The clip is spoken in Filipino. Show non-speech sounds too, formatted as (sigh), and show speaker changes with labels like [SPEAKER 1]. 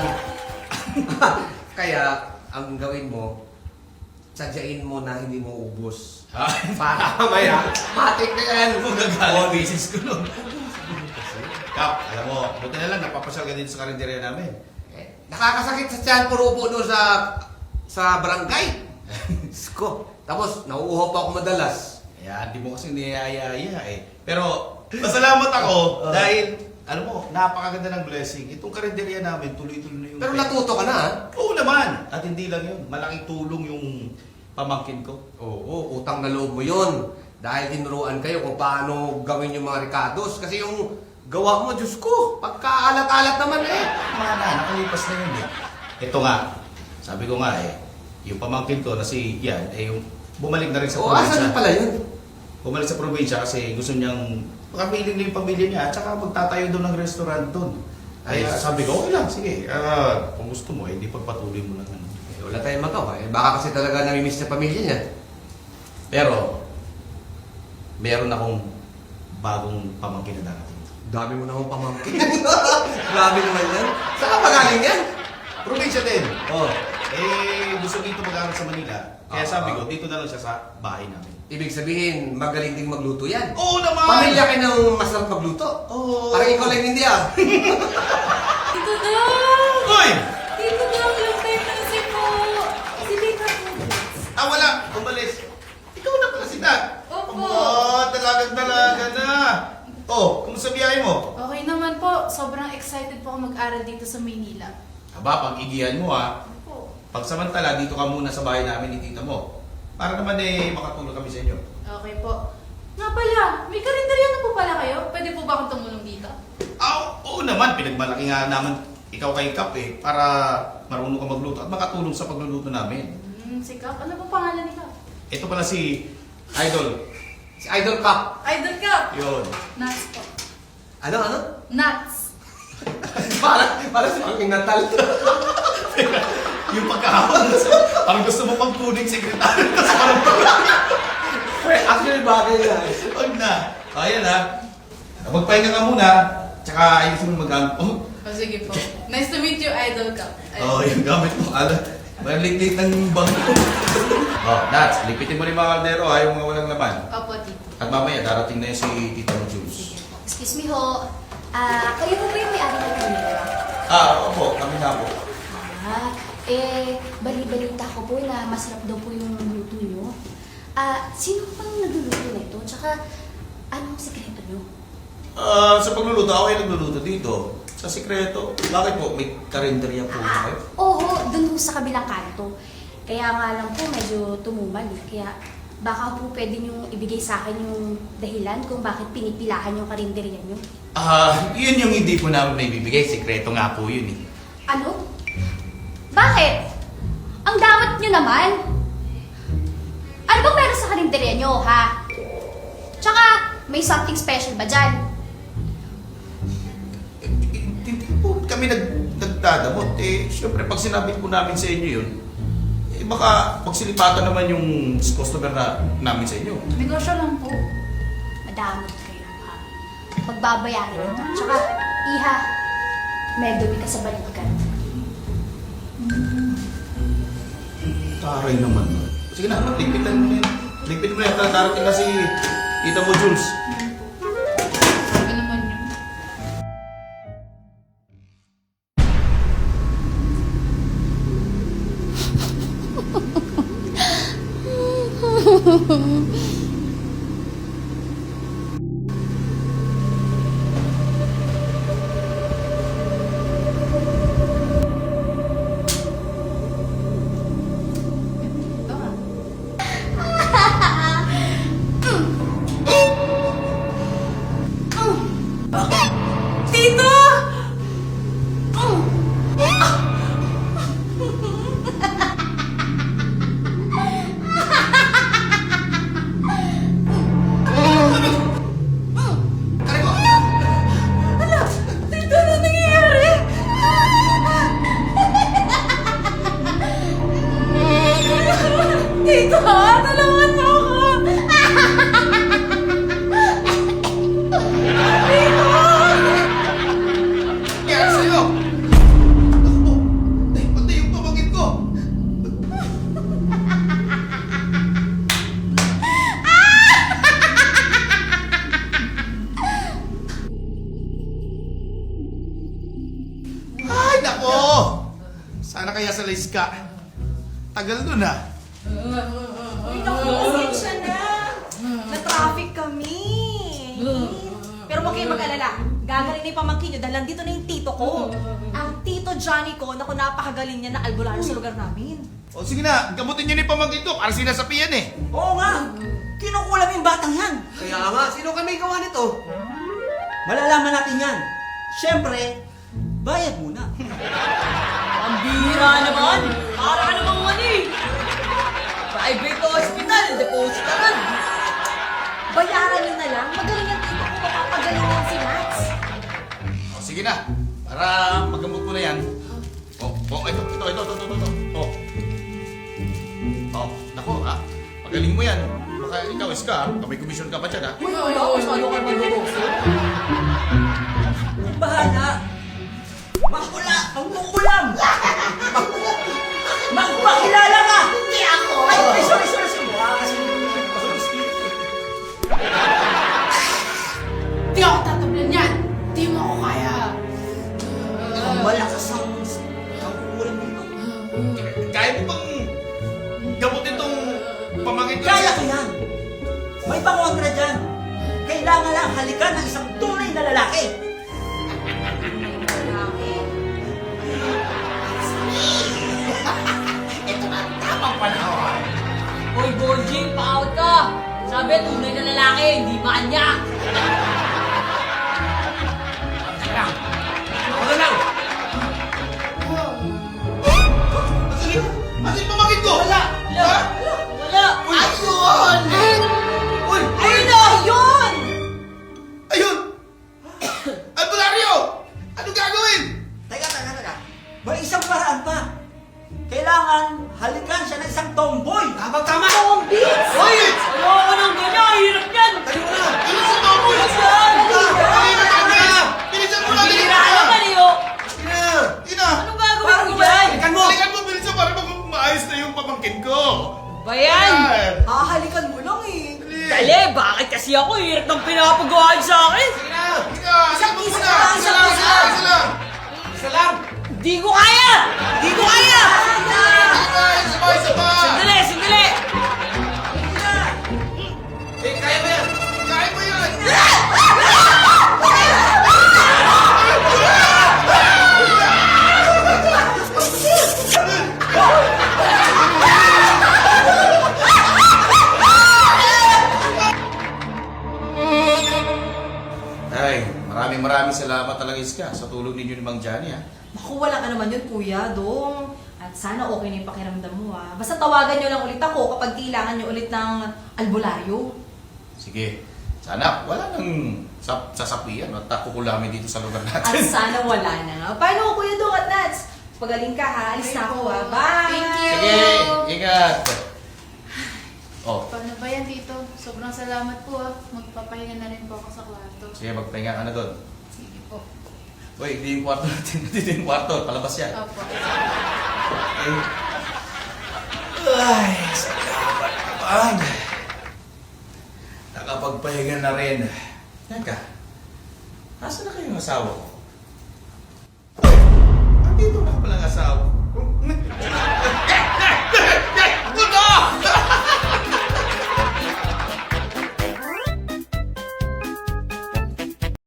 [SPEAKER 1] yan. (laughs) Kaya, ang gawin mo, sadyain mo na hindi mo ubos.
[SPEAKER 2] Ha? (laughs)
[SPEAKER 1] Para (laughs) mamaya, matik na yan.
[SPEAKER 2] Magagaling basis ko nun. Kap, alam mo, buti na lang, napapasyal ka dito sa karinderya namin.
[SPEAKER 1] Eh, nakakasakit sa tiyan, puro upo doon sa sa barangay. Sko. Tapos, nauuhaw pa ako madalas.
[SPEAKER 2] Kaya, di mo kasi niyayaya eh. Pero, masalamat ako
[SPEAKER 1] Ah.
[SPEAKER 2] dahil, alam mo, napakaganda ng blessing. Itong karinderya namin, tuloy-tuloy na yung...
[SPEAKER 1] Pero natuto ka na, ha?
[SPEAKER 2] Oo naman. At hindi lang yun. Malaking tulong yung pamangkin ko.
[SPEAKER 1] Oo, utang na loob mo yun. Dahil tinuruan kayo kung paano gawin yung mga ricados. Kasi yung gawa mo, Diyos ko, pagkaalat-alat naman eh.
[SPEAKER 2] Mga na, nakalipas na yun eh. Ito nga, sabi ko nga eh, yung pamangkin ko na si Yan, eh yung bumalik na rin sa
[SPEAKER 1] Oo,
[SPEAKER 2] probinsya.
[SPEAKER 1] asan pala yun?
[SPEAKER 2] Bumalik sa probinsya kasi gusto niyang makamiling na yung pamilya niya at saka magtatayo doon ng restaurant doon. Kaya
[SPEAKER 1] Ayos.
[SPEAKER 2] sabi ko, okay lang, sige. ah, kung gusto mo, eh, di pagpatuloy mo lang. ano.
[SPEAKER 1] Eh, wala tayong magawa eh. Baka kasi talaga namimiss niya pamilya niya.
[SPEAKER 2] Pero, meron akong bagong pamangkin na darating.
[SPEAKER 1] Dami mo namang pamangkin. (laughs) Grabe naman yan. Saan ka magaling yan?
[SPEAKER 2] Probinsya din.
[SPEAKER 1] Oh,
[SPEAKER 2] Eh, gusto dito mag-aral sa Manila. Kaya
[SPEAKER 1] Ah,
[SPEAKER 2] sabi
[SPEAKER 1] ah.
[SPEAKER 2] ko, dito na lang siya sa bahay namin.
[SPEAKER 1] Ibig sabihin, magaling ding magluto yan.
[SPEAKER 2] Oo naman!
[SPEAKER 1] Pamilya kayo ng masarap magluto.
[SPEAKER 2] Oo.
[SPEAKER 1] Parang ikaw lang hindi ah.
[SPEAKER 3] Tito Dong!
[SPEAKER 2] Uy!
[SPEAKER 3] Tito Dong, long time no see po! Si Tita po.
[SPEAKER 2] Ah, wala! Umalis. Ikaw na pala si Dad.
[SPEAKER 3] Opo.
[SPEAKER 2] Oh, talagang talaga na. Oh, kumusta biyahe mo?
[SPEAKER 3] Okay naman po. Sobrang excited po ako mag-aral dito sa Maynila.
[SPEAKER 2] Aba, pag-igihan mo ha.
[SPEAKER 3] Opo.
[SPEAKER 2] Pagsamantala, dito ka muna sa bahay namin ni tita mo. Para naman eh, makatulong kami sa inyo.
[SPEAKER 3] Okay po. Nga pala, may karinderya na po pala kayo? Pwede po ba akong tumulong dito?
[SPEAKER 2] Ah, oo naman, pinagmalaki nga naman ikaw kay Kap eh, para marunong ka magluto at makatulong sa pagluluto namin.
[SPEAKER 3] Hmm, si Kap. Ano po pangalan ni Kap?
[SPEAKER 2] Ito pala si Idol.
[SPEAKER 1] Si Idol Cup.
[SPEAKER 3] Idol Kap!
[SPEAKER 2] Yun.
[SPEAKER 3] Nuts po.
[SPEAKER 1] Ano, ano?
[SPEAKER 3] Nuts.
[SPEAKER 1] para, para sa aking natal. (laughs)
[SPEAKER 2] Yung pagkahapon, parang gusto mo pang kuning sekretary. (laughs) Tapos parang,
[SPEAKER 1] actually, bagay na.
[SPEAKER 2] wag na. Ayan ha. Magpahinga ka muna. Tsaka ayusin mo mag Oh,
[SPEAKER 3] O sige po. Nice to meet you, Idol. Ayun.
[SPEAKER 2] oh, yung gamit mo. Ala, may lit ng bangko. (laughs) oh, Nats, lipitin mo rin mga kaldero ha, yung mga walang laman.
[SPEAKER 3] Opo, Tito.
[SPEAKER 2] At mamaya, darating na yun si Tita Jules.
[SPEAKER 4] Excuse me ho. Ah, kayo po ba yung may-ari ng kanila?
[SPEAKER 2] Ah, opo, kami na po.
[SPEAKER 4] Ah, eh, bali-balita ko po na masarap daw po yung luto nyo. Ah, sino pang nagluluto nito? Tsaka, anong sekreto nyo?
[SPEAKER 2] Ah, sa pagluluto, ako yung nagluluto dito. Sa sikreto. Bakit po? May karinderya po ba kayo?
[SPEAKER 4] Oo, dun po sa kabilang kanto. Kaya nga lang po, medyo tumumal eh. Kaya, baka po pwede nyo ibigay sa akin yung dahilan kung bakit pinipilahan yung karinderya nyo.
[SPEAKER 2] Ah, yun yung hindi po namin may bibigay. Sikreto nga po yun eh.
[SPEAKER 4] Ano? Bakit? Ang damat nyo naman. Ano bang meron sa karinderya nyo, ha? Tsaka, may something special ba dyan?
[SPEAKER 2] Hindi po kami nag, nagdadamot. Eh, syempre, pag sinabi po namin sa inyo yun, eh, baka pagsilipatan naman yung customer na, namin sa inyo.
[SPEAKER 3] Negosyo lang po.
[SPEAKER 4] Madamot kayo, ha? Pagbabayaran ito. Tsaka, iha, may dumi ka sa balikat.
[SPEAKER 2] Taray naman. Sige na, ligpitan mo na yun. Ligpitan mo na yun. Darating na si Tita mo, Jules.
[SPEAKER 3] Sabi naman yun. (laughs)
[SPEAKER 2] kaya sa Laiska. Tagal nun ah.
[SPEAKER 5] Uy, naku, pasensya na. Na-traffic kami. Pero huwag kayong mag-alala. Gagaling na yung pamangkin nyo dahil nandito na yung tito ko. Ang tito Johnny ko, naku, napakagaling niya na albularyo sa lugar namin.
[SPEAKER 2] O sige na, gamutin niyo ni pamangkin ko para sinasapian eh.
[SPEAKER 6] Oo nga! Kinukulam yung batang yan!
[SPEAKER 1] Kaya nga, sino kami gawa nito?
[SPEAKER 6] Malalaman natin yan. Siyempre, bayad muna.
[SPEAKER 7] Ang bihira naman! Para ka namang eh! Private hospital, deposit agad!
[SPEAKER 5] Bayaran nyo na lang. Magaling yung tito ko. Mapapagaling yan si Max.
[SPEAKER 2] O sige na, para magamot mo na yan. O, o, ito, ito, ito, ito, ito, ito. O. O, nako ha. Pagaling mo yan. Baka ikaw, Iska, ha? may commission ka pa dyan ha.
[SPEAKER 7] Uy, wala, masyado ka maluloso.
[SPEAKER 6] Bahala! Makula! Ang kukulam! Magpakilala ka! Hindi ako! Ay, ay, sorry, sorry, sorry. Mukha kasi
[SPEAKER 3] Di ako tatablan yan! Di mo ako kaya!
[SPEAKER 6] ang malakas ang.
[SPEAKER 2] Kaya mo bang gamutin tong pamangkin ko?
[SPEAKER 6] Kaya ko yan! May pangontra dyan. Kailangan lang halikan ng isang tunay na lalaki. Panahon.
[SPEAKER 7] Uy, Bonjing, pa-out ka! Sabi, tunay na lalaki, hindi manya!
[SPEAKER 2] Ano lang? Asan yung pamangkin ko? Wala! Ha?
[SPEAKER 7] Wala!
[SPEAKER 2] Ayun!
[SPEAKER 7] Ako hirap ng pinapagawa niyo sa akin?
[SPEAKER 1] Sige na!
[SPEAKER 2] Ika! Isang
[SPEAKER 5] isa lang,
[SPEAKER 2] Isa lang! Isa lang! Isa lang!
[SPEAKER 1] Isa lang!
[SPEAKER 7] Di ko kaya! Di ko
[SPEAKER 2] maraming salamat talaga Iska sa tulong ninyo ni Mang Johnny ha.
[SPEAKER 5] Naku, wala ka naman yun, kuya, dong. At sana okay na yung pakiramdam mo, ah. Basta tawagan nyo lang ulit ako kapag kailangan nyo ulit ng albularyo.
[SPEAKER 2] Sige, sana wala nang sap sasapian at kukulamin dito sa lugar
[SPEAKER 5] At
[SPEAKER 2] natin.
[SPEAKER 5] sana wala na. Paano, kuya, dong at Nats? Pagaling ka, ha? Alis na ako, ah. Bye!
[SPEAKER 3] Thank you!
[SPEAKER 2] Sige, ingat! Oh,
[SPEAKER 3] Paano ba yan dito? Sobrang salamat po ah. Magpapahinga na rin po ako sa kwarto.
[SPEAKER 2] sige, magpahinga ka na doon.
[SPEAKER 3] Sige po.
[SPEAKER 2] Uy, hindi yung kwarto natin. Dito yung kwarto. Palabas yan.
[SPEAKER 3] Opo.
[SPEAKER 2] Ay. Ay, sa kapat kapag. Nakapagpahinga na rin. Yan ka. Nasaan na kayong asawa ko? Ay, andito na pala ang asawa ko.